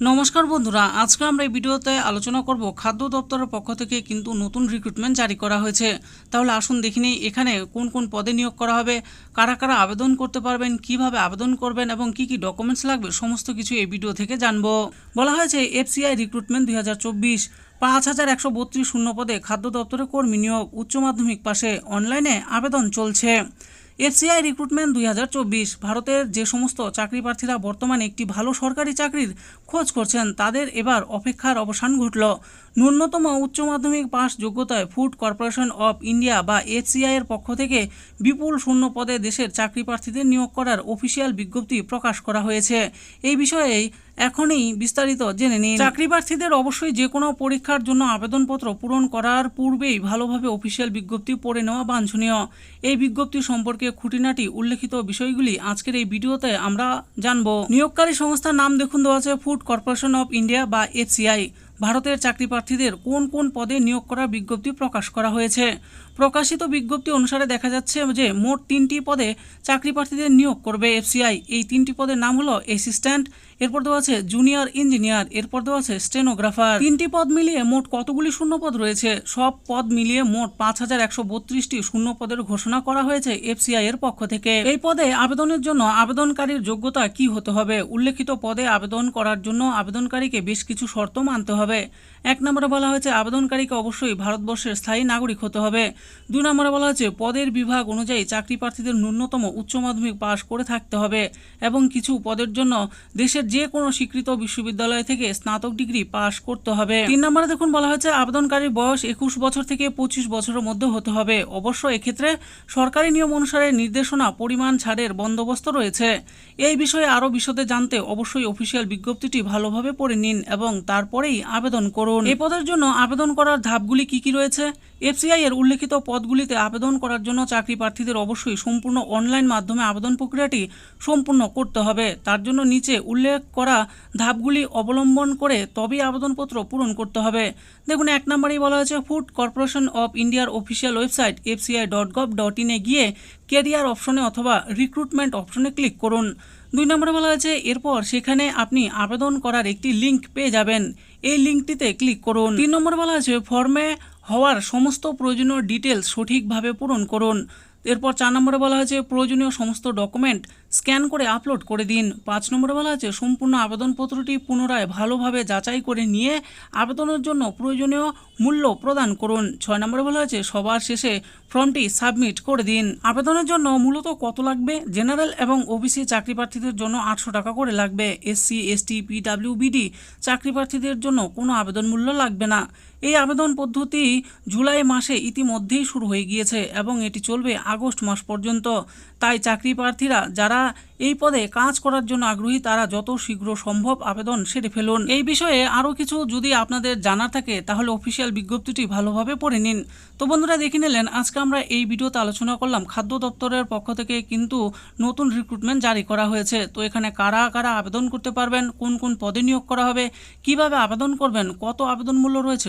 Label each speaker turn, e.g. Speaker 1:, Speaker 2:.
Speaker 1: নমস্কার বন্ধুরা, আজকে আমরা এই ভিডিওতে আলোচনা করব খাদ্য দপ্তরের পক্ষ থেকে কিন্তু নতুন রিক্রুটমেন্ট জারি করা হয়েছে। তাহলে আসুন দেখি নিই, এখানে কোন কোন পদে নিয়োগ করা হবে, কারা কারা আবেদন করতে পারবেন, কীভাবে আবেদন করবেন এবং কি কি ডকুমেন্টস লাগবে, সমস্ত কিছু এই ভিডিও থেকে জানব। বলা হয়েছে এফসিআই রিক্রুটমেন্ট দুই পাঁচ হাজার একশো বত্রিশ শূন্য পদে খাদ্য দপ্তরে কর্মী নিয়োগ উচ্চ মাধ্যমিক পাশে অনলাইনে আবেদন চলছে। এফসিআই রিক্রুটমেন্ট দুই হাজার চব্বিশ, ভারতের যে সমস্ত চাকরি প্রার্থীরা বর্তমানে একটি ভালো সরকারি চাকরির খোঁজ করছেন, তাদের এবার অপেক্ষার অবসান ঘটল। ন্যূনতম উচ্চ মাধ্যমিক পাস যোগ্যতায় ফুড কর্পোরেশন অফ ইন্ডিয়া বা এফসিআই এর পক্ষ থেকে বিপুল শূন্য পদে দেশের চাকরি প্রার্থীদের নিয়োগ করার অফিসিয়াল বিজ্ঞপ্তি প্রকাশ করা হয়েছে। এই বিষয়েই এখনই বিস্তারিত জেনে নিন। চাকরি প্রার্থীদের অবশ্যই যে কোনো পরীক্ষার জন্য আবেদনপত্র পূরণ করার পূর্বেই ভালোভাবে অফিসিয়াল বিজ্ঞপ্তি পড়ে নেওয়া বাঞ্ছনীয়। এই বিজ্ঞপ্তি সম্পর্কে খুঁটিনাটি উল্লেখিত বিষয়গুলি আজকের এই ভিডিওতে আমরা জানব। নিয়োগকারী সংস্থার নাম দেখুন, দেওয়া আছে ফুড কর্পোরেশন অফ ইন্ডিয়া বা এফসিআই। ভারতের চাকরি প্রার্থীদের কোন কোন পদে নিয়োগ করার বিজ্ঞপ্তি প্রকাশ করা হয়েছে। প্রকাশিত বিজ্ঞপ্তি অনুসারে দেখা যাচ্ছে যে মোট তিনটি পদে চাকরি প্রার্থীদের নিয়োগ করবে এফসিআই। এই তিনটি পদের নাম হলো অ্যাসিস্ট্যান্ট, এরপর দেওয়া আছে জুনিয়র ইঞ্জিনিয়ার, এরপর দেওয়া আছে স্টেনোগ্রাফার। তিনটি পদ মিলিয়ে মোট কতগুলি শূন্য পদ রয়েছে? সব পদ মিলিয়ে মোট পাঁচ হাজার একশো বত্রিশটি শূন্য পদের ঘোষণা করা হয়েছে এফসিআই এর পক্ষ থেকে। এই পদে আবেদনের জন্য আবেদনকারীর যোগ্যতা কি হতে হবে? উল্লেখিত পদে আবেদন করার জন্য আবেদনকারীকে বেশ কিছু শর্ত মানতে হবে। এক নম্বরে বলা হয়েছে, আবেদনকারীকে অবশ্যই ভারতবর্ষের স্থায়ী নাগরিক হতে হবে। দুই নম্বরে বলা হয়েছে, পদের বিভাগ অনুযায়ী চাকরি প্রার্থীদের ন্যূনতম উচ্চ মাধ্যমিক পাশ করে থাকতে হবে এবং কিছু পদের জন্য দেশের যে কোনো স্বীকৃত বিশ্ববিদ্যালয় থেকে স্নাতক ডিগ্রি পাশ করতে হবে। তিন নম্বরে দেখুন, বলা হয়েছে, আবেদনকারীর বয়স একুশ বছর থেকে পঁচিশ বছরের মধ্যে হতে হবে। অবশ্য এক্ষেত্রে সরকারি নিয়ম অনুসারে নির্দেশনা পরিমাণ ছাড়ের বন্দোবস্ত রয়েছে। এই বিষয়ে আরও বিশদে জানতে অবশ্যই অফিসিয়াল বিজ্ঞপ্তিটি ভালোভাবে পড়ে নিন এবং তারপরেই আবেদন করুন। এই পদের জন্য আবেদন করার ধাপগুলি কি কি রয়েছে? এফসিআই এর উল্লেখিত পদগুলিতে আবেদন করার জন্য চাকরি প্রার্থীদের অবশ্যই সম্পূর্ণ অনলাইন মাধ্যমে আবেদন প্রক্রিয়াটি সম্পূর্ণ করতে হবে। তার জন্য নিচে উল্লেখ করা ধাপগুলি অবলম্বন করে তবেই আবেদনপত্র পূরণ করতে হবে। দেখুন, এক নম্বরেই বলা হয়েছে, ফুড কর্পোরেশন অফ ইন্ডিয়ার official website FCI dot gov dot ইনে গিয়ে কেরিয়ার অপশনে অথবা রিক্রুটমেন্ট অপশনে ক্লিক করুন। দুই নম্বরে বলা হয়েছে, এরপর সেখানে আপনি আবেদন করার একটি লিঙ্ক পেয়ে যাবেন। এই লিঙ্কটিতে ক্লিক করুন। তিন নম্বরে বলা হয়েছে, ফর্মে হওয়ার সমস্ত প্রয়োজনীয় ডিটেলস সঠিকভাবে পূরণ করুন। এরপর চার নম্বরে বলা হয়েছে, প্রয়োজনীয় সমস্ত ডকুমেন্ট স্ক্যান করে আপলোড করে দিন। পাঁচ নম্বরে বলা হয়েছে, সম্পূর্ণ আবেদনপত্রটি পুনরায় ভালোভাবে যাচাই করে নিয়ে আবেদনের জন্য প্রয়োজনীয় মূল্য প্রদান করুন। ছয় নম্বরে বলা হয়েছে, সবার শেষে ফর্মটি সাবমিট করে দিন। আবেদনের জন্য মূলত কত লাগবে? জেনারেল এবং ওবিসি চাকরি প্রার্থীদের জন্য আটশো টাকা করে লাগবে। এসসি এসটি পিডাব্লিউবিডি চাকরি প্রার্থীদের জন্য কোনো আবেদন মূল্য লাগবে না। এই আবেদন পদ্ধতি জুলাই মাসে ইতিমধ্যেই শুরু হয়ে গিয়েছে এবং এটি চলবে আগস্ট মাস পর্যন্ত। তাই চাকরি প্রার্থীরা যারা এই পদে কাজ করার জন্য আগ্রহী, তারা যত শীঘ্র সম্ভব আবেদন সেরে ফেলুন। এই বিষয়ে আরও কিছু যদি আপনাদের জানা থাকে, তাহলে অফিসিয়াল বিজ্ঞপ্তিটি ভালোভাবে পড়ে নিন। তো বন্ধুরা, দেখে নিলেন, আজকে আমরা এই ভিডিওতে আলোচনা করলাম খাদ্য দপ্তরের পক্ষ থেকে কিন্তু নতুন রিক্রুটমেন্ট জারি করা হয়েছে। তো এখানে কারা কারা আবেদন করতে পারবেন, কোন কোন পদে নিয়োগ করা হবে, কীভাবে আবেদন করবেন, কত আবেদন মূল্য রয়েছে